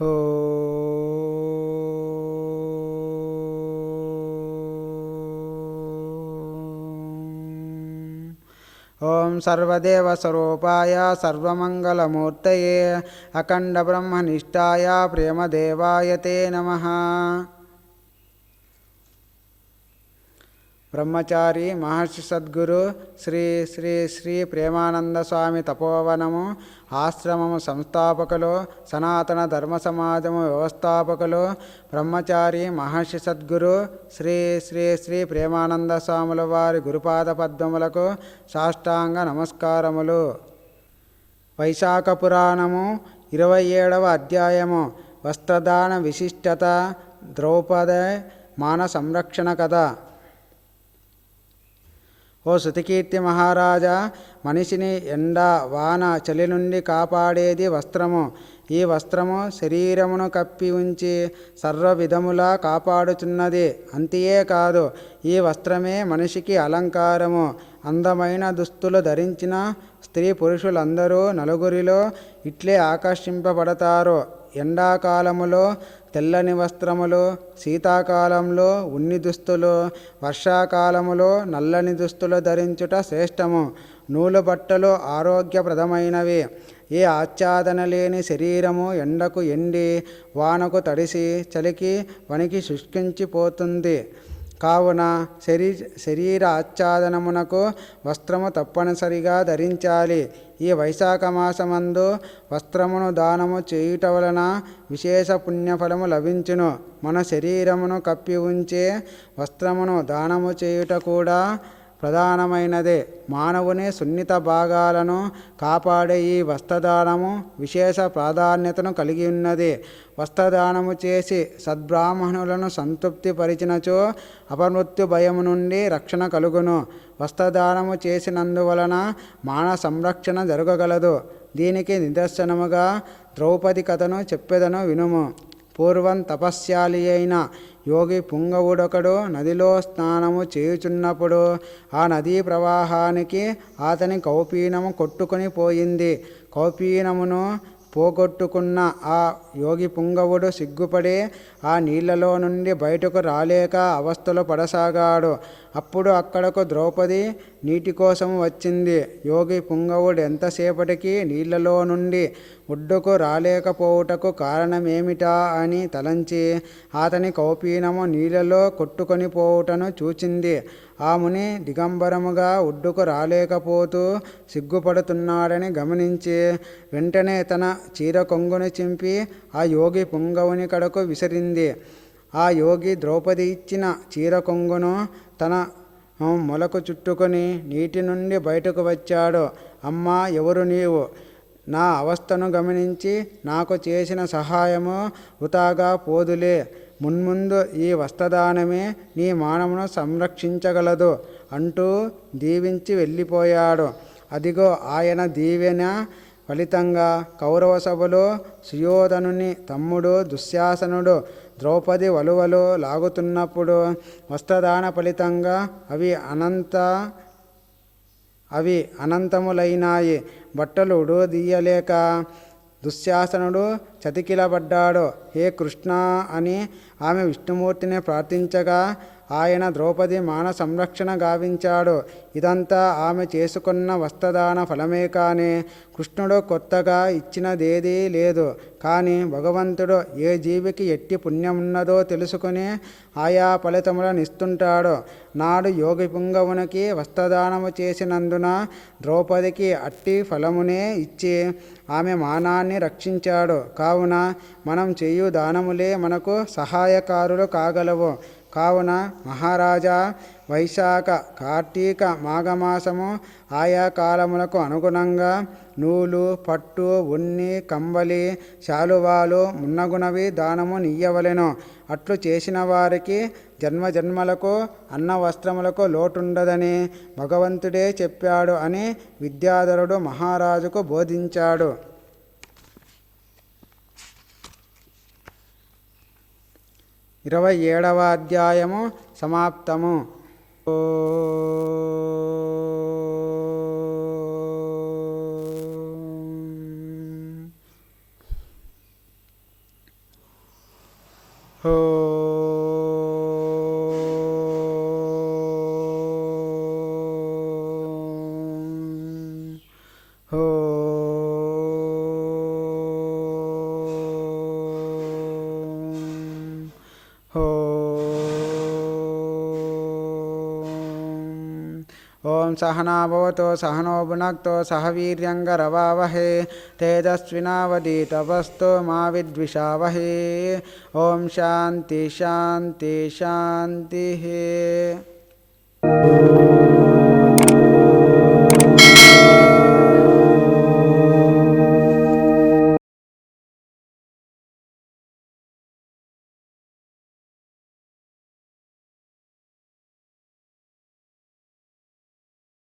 हो ॐ सर्वदेवस्वरूपाय सर्वमङ्गलमूर्तये अखण्डब्रह्मनिष्ठाय प्रेमदेवाय ते नमः బ్రహ్మచారి మహర్షి సద్గురు శ్రీ శ్రీ శ్రీ ప్రేమానంద స్వామి తపోవనము ఆశ్రమము సంస్థాపకులు సనాతన ధర్మ సమాజము వ్యవస్థాపకులు బ్రహ్మచారి మహర్షి సద్గురు శ్రీ శ్రీ శ్రీ ప్రేమానంద స్వాముల వారి గురుపాద పద్మములకు సాష్టాంగ నమస్కారములు. వైశాఖ పురాణము ఇరవై ఏడవ అధ్యాయము. వస్త్రదాన విశిష్టత ద్రౌపద మాన సంరక్షణ కథ. ఓ శృతికీర్తి మహారాజా మనిషిని ఎండ వాన చలి నుండి కాపాడేది వస్త్రము. ఈ వస్త్రము శరీరమును కప్పి ఉంచి సర్వ విధములా కాపాడుచున్నది. అంతియే కాదు ఈ వస్త్రమే మనిషికి అలంకారము. అందమైన దుస్తులు ధరించిన స్త్రీ పురుషులందరూ నలుగురిలో ఇట్లే ఆకర్షింపబడతారు. ఎండాకాలములో తెల్లని వస్త్రములు శీతాకాలంలో ఉన్ని దుస్తులు వర్షాకాలములో నల్లని దుస్తులు ధరించుట శ్రేష్టము. నూలు బట్టలు ఆరోగ్యప్రదమైనవి. ఏ ఆచ్ఛాదన లేని శరీరము ఎండకు ఎండి వానకు తడిసి చలికి వణికి శుష్కించిపోతుంది. కావున శరీ శరీర ఆచ్ఛాదనమునకు వస్త్రము తప్పనిసరిగా ధరించాలి. ఈ వైశాఖ మాసమందు వస్త్రమును దానము చేయుట వలన విశేష పుణ్యఫలము లభించును. మన శరీరమును కప్పి ఉంచే వస్త్రమును దానము చేయుట కూడా ప్రధానమైనదే. మానవుని సున్నిత భాగాలను కాపాడే ఈ వస్త్రదానము విశేష ప్రాధాన్యతను కలిగి ఉన్నది. వస్త్రదానము చేసి సద్బ్రాహ్మణులను సంతృప్తిపరిచినచో అపమృత్యు భయము నుండి రక్షణ కలుగును. వస్త్రదానము చేసినందువలన మాన సంరక్షణ జరగగలదు. దీనికి నిదర్శనముగా ద్రౌపది కథను చెప్పెదను వినుము. పూర్వం తపస్యాలి అయిన యోగి పుంగవుడొకడు నదిలో స్నానము చేయుచున్నప్పుడు ఆ నదీ ప్రవాహానికి అతని కౌపీనము కొట్టుకొని పోయింది. కౌపీనమును పోగొట్టుకున్న ఆ యోగి పుంగవుడు సిగ్గుపడి ఆ నీళ్ళలో నుండి బయటకు రాలేక అవస్థలు పడసాగాడు. అప్పుడు అక్కడకు ద్రౌపది నీటి కోసం వచ్చింది. యోగి పుంగవుడు ఎంతసేపటికి నీళ్ళలో నుండి ఒడ్డుకు రాలేకపోవుటకు కారణమేమిటా అని తలంచి అతని కౌపీనము నీళ్ళలో కొట్టుకొని పోవుటను చూచింది. ఆ ముని దిగంబరముగా ఒడ్డుకు రాలేకపోతూ సిగ్గుపడుతున్నాడని గమనించి వెంటనే తన చీర కొంగును చింపి ఆ యోగి పుంగవుని కడకు విసిరింది. ఆ యోగి ద్రౌపది ఇచ్చిన చీర కొంగును తన మొలకు చుట్టుకొని నీటి నుండి బయటకు వచ్చాడు. అమ్మా ఎవరు నీవు? నా అవస్థను గమనించి నాకు చేసిన సహాయము వృతాగా పోదులే. మున్ముందు ఈ వస్త్రదానమే నీ మానవును సంరక్షించగలదు అంటూ దీవించి వెళ్ళిపోయాడు. అదిగో ఆయన దీవెన ఫలితంగా కౌరవ సభలో సుయోధనుని తమ్ముడు దుశ్శాసనుడు ద్రౌపది వలువలు లాగుతున్నప్పుడు వస్త్రదాన ఫలితంగా అవి అనంత అవి అనంతములైనాయి. బట్టలు ఉడదీయలేక దుశ్శాసనుడు చతికిలబడ్డాడు. హే కృష్ణ అని ఆమె విష్ణుమూర్తిని ప్రార్థించగా ఆయన ద్రౌపది మాన సంరక్షణ గావించాడు. ఇదంతా ఆమె చేసుకున్న వస్త్రదాన ఫలమే కానీ కృష్ణుడు కొత్తగా ఇచ్చినదేదీ లేదు. కానీ భగవంతుడు ఏ జీవికి ఎట్టి పుణ్యమున్నదో తెలుసుకుని ఆయా ఫలితములను ఇస్తుంటాడు. నాడు యోగి పుంగవునికి వస్త్రదానము చేసినందున ద్రౌపదికి అట్టి ఫలమునే ఇచ్చి ఆమె మానాన్ని రక్షించాడు. కావున మనం చేయు దానములే మనకు సహాయకారులు కాగలవు. కావున మహారాజా వైశాఖ కార్తీక మాఘమాసము ఆయా కాలములకు అనుగుణంగా నూలు పట్టు ఉన్ని కంబలి శాలువాలు మున్నగునవి దానము నీయవలెను. అట్లు చేసిన వారికి జన్మ జన్మలకు అన్న వస్త్రములకు లోటుండదని భగవంతుడే చెప్పాడు అని విద్యాధరుడు మహారాజుకు బోధించాడు. ఇరవై ఏడవ అధ్యాయము సమాప్తము. ఓ ओं सहनाभवतो सहनो भुनक्तो सह वीर्यङ्गरवावहे तेजस्विनावदीतवस्तु मा विद्विषावहे। ॐ शान्ति शान्ति शान्तिः